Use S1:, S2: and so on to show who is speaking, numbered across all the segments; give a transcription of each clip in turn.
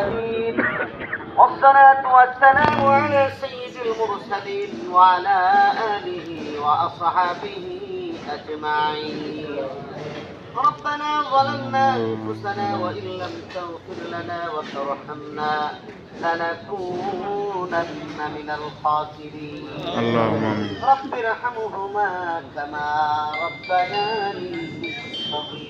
S1: العالمين والصلاة والسلام على سيد المرسلين وعلى آله وأصحابه أجمعين. ربنا ظلمنا أنفسنا وإن لم تغفر لنا وترحمنا لنكونن من الخاسرين.
S2: اللهم آمين.
S1: رب ارحمهما كما ربياني صغيرا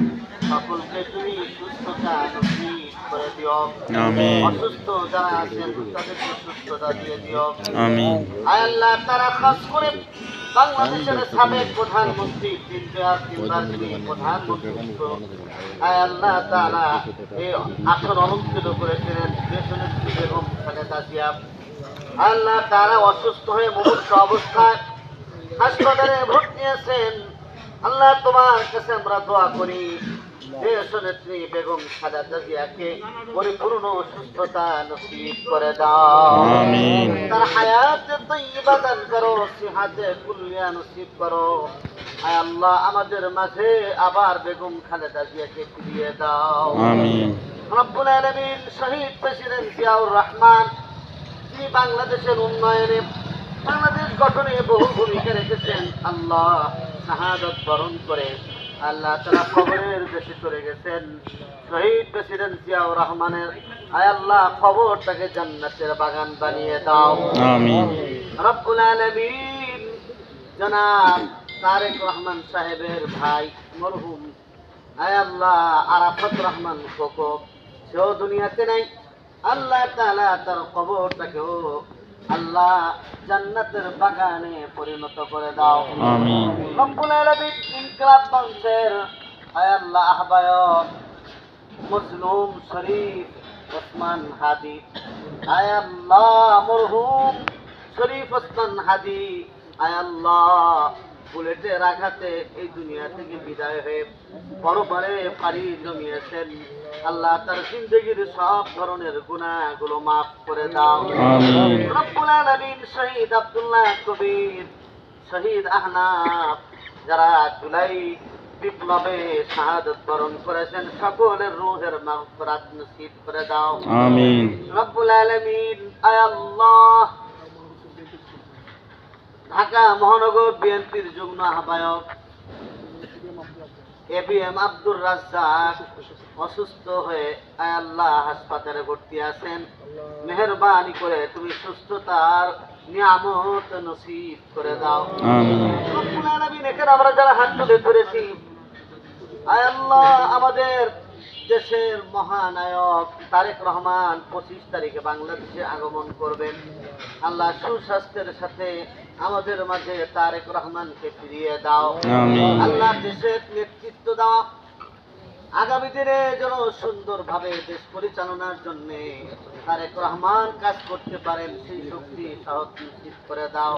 S1: অসুস্থ যারা আছেন তাদেরকে তারা সাবেক প্রধানমন্ত্রী প্রধানমন্ত্রী আয় আল্লাহ তাআলা এই আসন অলঙ্কৃত করেছিলেন বেগম খালেদা তারা অসুস্থ হয়ে মুমূর্ষ অবস্থায় হাসপাতালে ভর্তি আছেন। আল্লাহ তোমার কাছে আমরা দোয়া করি। আমাদের মাঝে আবার বেগম খালেদা জিয়াকে ফিরিয়ে দাও শহীদ প্রেসিডেন্ট জিয়াউর রহমান তিনি বাংলাদেশের উন্নয়নে বাংলাদেশ গঠনে বহু ভূমিকা রেখেছেন আল্লাহ। শাহাদত বরণ করে আল্লাহ তারা খবরের দেশে চলে গেছেন। শহীদ প্রেসিডেন্ট জিয়াউর রহমানের আয় আল্লাহ খবরটাকে জান্নাতের বাগান বানিয়ে দাও।
S2: আমিন।
S1: রব্বুল আলামিন জনাব তারেক রহমান সাহেবের ভাই মরহুম আয় আল্লাহ আরাফাত রহমান কোকো সেও দুনিয়াতে নাই। আল্লাহ তাআলা তার কবরটাকেও আল্লাহ জান্নাতের বাগানে পরিণত করে দাও।
S2: আমিন।
S1: রব্বুল আলামিন ইনকিলাব মঞ্চের আয় আল্লাহ আহ্বায়ক মজলুম শরীফ ওসমান হাদি আয় আল্লাহ মরহুম শরীফ ওসমান হাদি আয় আল্লাহ বুলেটের আঘাতে এই দুনিয়া থেকে বিদায় হয়ে পরপরে পাড়ি জমিয়েছেন। আল্লাহ তার জিন্দগির সব ধরনের গুনাহগুলো মাফ করে দাও। রব্বুল আলামিন শহীদ আব্দুল্লাহ কবির শহীদ আহনাফ যারা জুলাই বিপ্লবে শাহাদত বরণ করেছেন সকলের রুহের মাগফিরাত নসিব করে দাও।
S2: আমিন।
S1: রব্বুল আলামিন আয় আল্লাহ। ঢাকা মহানগর বিএনপির যুগ্ম আহ্বায়ক A B M Abdur Razzaq অসুস্থ হয়ে আল্লাহ হাসপাতালে ভর্তি আছেন। মেহরবানি করে তুমি সুস্থতার নিয়ামত নসিব করে দাও। আমরা যারা হাত তুলে ধরেছি আয় আল্লাহ আমাদের দেশের মহানায়ক তারেক রহমান পঁচিশ তারিখে বাংলাদেশে আগমন করবেন। আল্লাহ সুস্বাস্থ্যের সাথে আমাদের মাঝে তারেক রহমানকে ফিরিয়ে দাও। আল্লাহ দেশের নেতৃত্ব দাও। আগামী দিনে যেন সুন্দরভাবে দেশ পরিচালনার জন্য তারেক রহমান কাজ করতে পারেন সেই শক্তি সাহস নিশ্চিত করে দাও।